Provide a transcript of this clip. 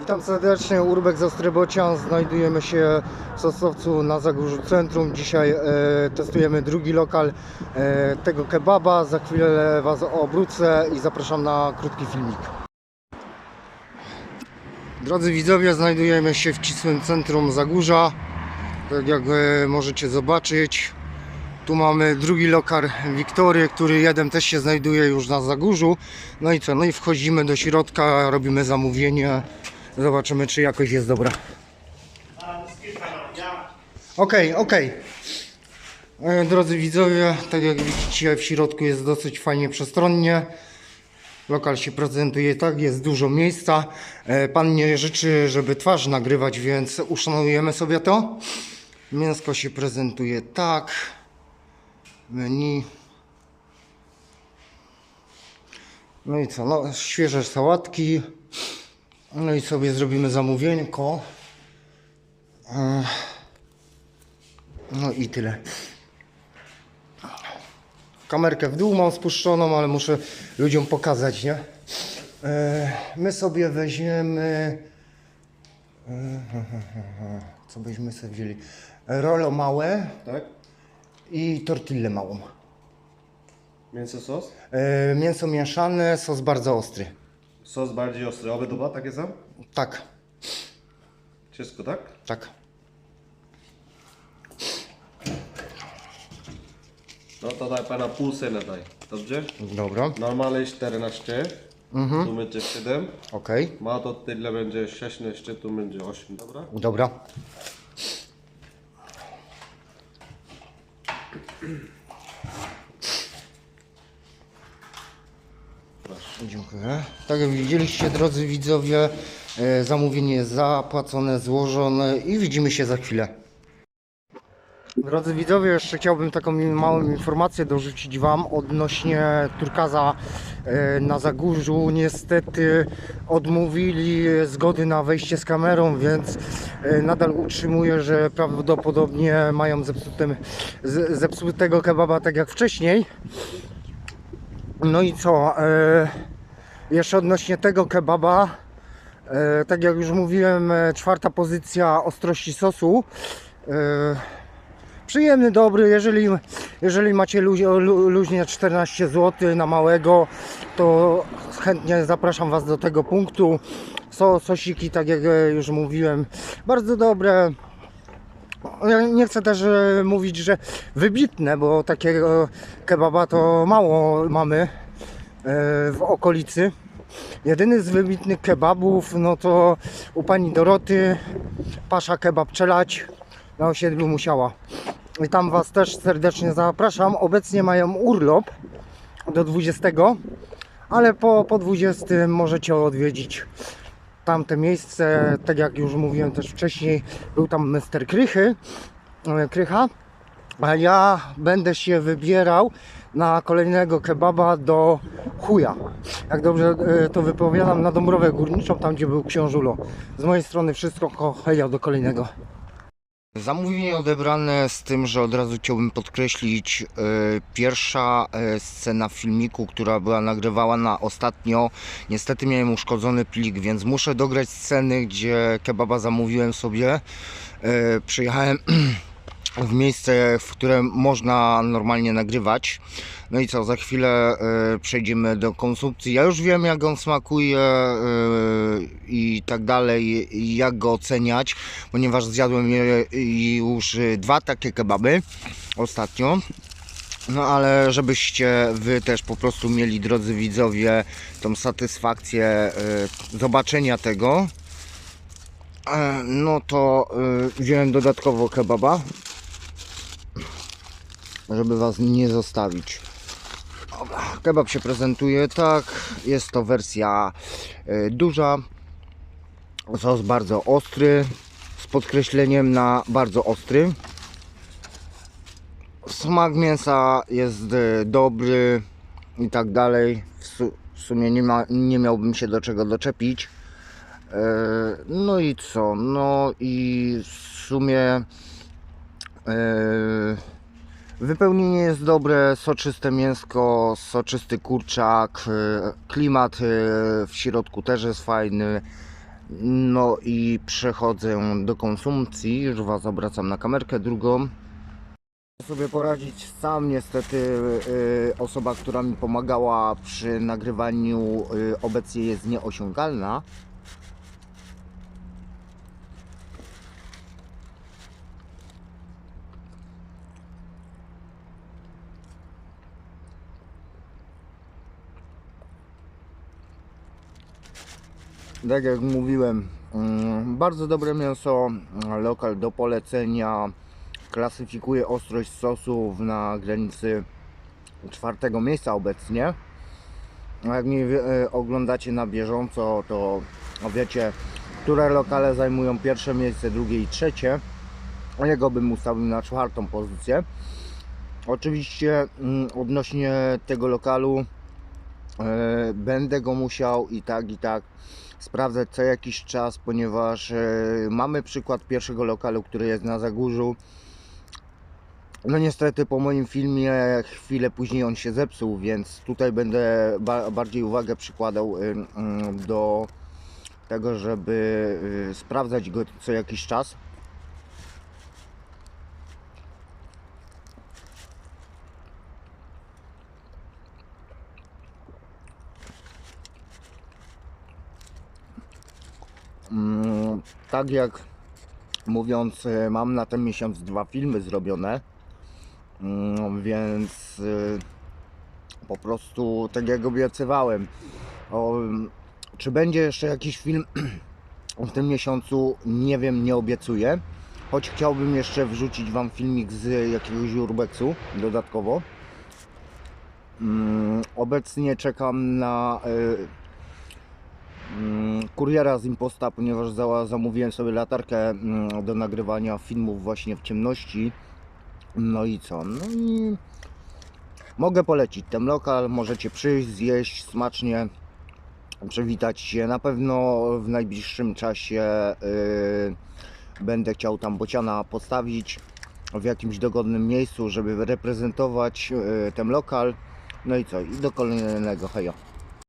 Witam serdecznie, Urbek z Ostrybocian. Znajdujemy się w Sosnowcu na Zagórzu Centrum. Dzisiaj e, testujemy drugi lokal e, tego kebaba. Za chwilę Was obrócę i zapraszam na krótki filmik. Drodzy widzowie, znajdujemy się w ścisłym centrum Zagórza. Tak jak e, możecie zobaczyć, tu mamy drugi lokal Wiktory, który jeden też się znajduje już na Zagórzu. No i co? No i wchodzimy do środka, robimy zamówienie. Zobaczymy, czy jakość jest dobra. Okej, okej. E, Drodzy widzowie, tak jak widzicie, w środku jest dosyć fajnie przestronnie. Lokal się prezentuje tak, jest dużo miejsca. E, Pan nie życzy, żeby twarz nagrywać, więc uszanujemy sobie to. Mięsko się prezentuje tak. Menu. No i co? No, świeże sałatki. No i sobie zrobimy zamówienko. Ech. No i tyle. Kamerkę w dół mam spuszczoną, ale muszę ludziom pokazać, nie? E, My sobie weźmiemy. e, Co byśmy sobie wzięli? Rolo małe Tak? i tortillę małą. Mięso sos? E, Mięso mieszane, sos bardzo ostry. Sos bardziej ostry. Obydwa takie są? Tak, Wszystko tak? tak. No to daj pana pół syna daj. Dobrze? Dobra, Normalnie 14. Mhm. Tu będzie 7. okej. Ma to tyle będzie 16, tu będzie 8, dobra? Dobra. Dziękuję. Tak jak widzieliście, drodzy widzowie, e, zamówienie jest zapłacone, złożone i widzimy się za chwilę. Drodzy widzowie, jeszcze chciałbym taką małą informację dorzucić Wam odnośnie Turkaza e, na Zagórzu. Niestety odmówili zgody na wejście z kamerą, więc e, nadal utrzymuję, że prawdopodobnie mają zepsutym, z- zepsutego kebaba tak jak wcześniej. No i co? E, jeszcze odnośnie tego kebaba, e, tak jak już mówiłem, e, czwarta pozycja ostrości sosu. Przyjemny, dobry. Jeżeli, jeżeli macie lu, lu, luźnie 14 zł na małego, to chętnie zapraszam Was do tego punktu. So, sosiki, tak jak już mówiłem, bardzo dobre. Ja nie chcę też e, mówić, że wybitne, bo takiego kebaba to mało mamy e, w okolicy. Jedyny z wybitnych kebabów, no to u pani Doroty, Pasza Kebab Czelać na osiedlu Musiała. I tam Was też serdecznie zapraszam. Obecnie mają urlop do 20, ale po, po 20 możecie odwiedzić tamte miejsce. Tak jak już mówiłem też wcześniej, był tam Mr. Krychy, e, Krycha. A ja będę się wybierał na kolejnego kebaba do chuja. Jak dobrze e, to wypowiadam, na Dąbrowę Górniczą, tam gdzie był książulo. Z mojej strony wszystko, heja do kolejnego. Zamówienie odebrane z tym, że od razu chciałbym podkreślić e, pierwsza e, scena filmiku, która była nagrywana ostatnio. Niestety miałem uszkodzony plik, więc muszę dograć sceny, gdzie kebaba zamówiłem sobie. E, przyjechałem w miejsce, w którym można normalnie nagrywać. No i co, za chwilę e, przejdziemy do konsumpcji. Ja już wiem, jak on smakuje e, i tak dalej, jak go oceniać, ponieważ zjadłem je- już e, dwa takie kebaby ostatnio. No ale żebyście wy też po prostu mieli, drodzy widzowie, tą satysfakcję e, zobaczenia tego, e, no to e, wziąłem dodatkowo kebaba, żeby was nie zostawić. Dobra, Kebab się prezentuje tak, jest to wersja e, duża, sos bardzo ostry, z podkreśleniem na bardzo ostry. Smak mięsa jest e, dobry i tak dalej. W, su w sumie nie, ma, nie miałbym się do czego doczepić. E, No i co? No i w sumie e, wypełnienie jest dobre, soczyste mięsko, soczysty kurczak, e, klimat e, w środku też jest fajny. No i przechodzę do konsumpcji, już Was obracam na kamerkę drugą. sobie poradzić sam, niestety y, osoba, która mi pomagała przy nagrywaniu y, obecnie jest nieosiągalna. Tak jak mówiłem, mm, bardzo dobre mięso, lokal do polecenia. Klasyfikuje ostrość sosów na granicy czwartego miejsca obecnie. Jak mnie e, oglądacie na bieżąco, to wiecie, które lokale zajmują pierwsze miejsce, drugie i trzecie. Jego bym ustawił na czwartą pozycję. Oczywiście mm, odnośnie tego lokalu e, będę go musiał i tak i tak sprawdzać co jakiś czas, ponieważ e, mamy przykład pierwszego lokalu, który jest na Zagórzu. No niestety po moim filmie chwilę później on się zepsuł, więc tutaj będę ba bardziej uwagę przykładał y, y, do tego, żeby y, sprawdzać go co jakiś czas. Tak jak mówiąc, y, mam na ten miesiąc dwa filmy zrobione, Mm, więc y, po prostu tak jak obiecywałem. O, mm, czy będzie jeszcze jakiś film w tym miesiącu? Nie wiem, nie obiecuję. Choć chciałbym jeszcze wrzucić Wam filmik z jakiegoś urbexu dodatkowo. Mm, Obecnie czekam na mm, kuriera z Imposta, ponieważ za, zamówiłem sobie latarkę mm, do nagrywania filmów właśnie w ciemności. No i co? No i mogę polecić ten lokal, możecie przyjść, zjeść smacznie, przywitać się. Na pewno w najbliższym czasie yy, będę chciał tam bociana postawić w jakimś dogodnym miejscu, żeby reprezentować yy, ten lokal. No i co? I do kolejnego hejo.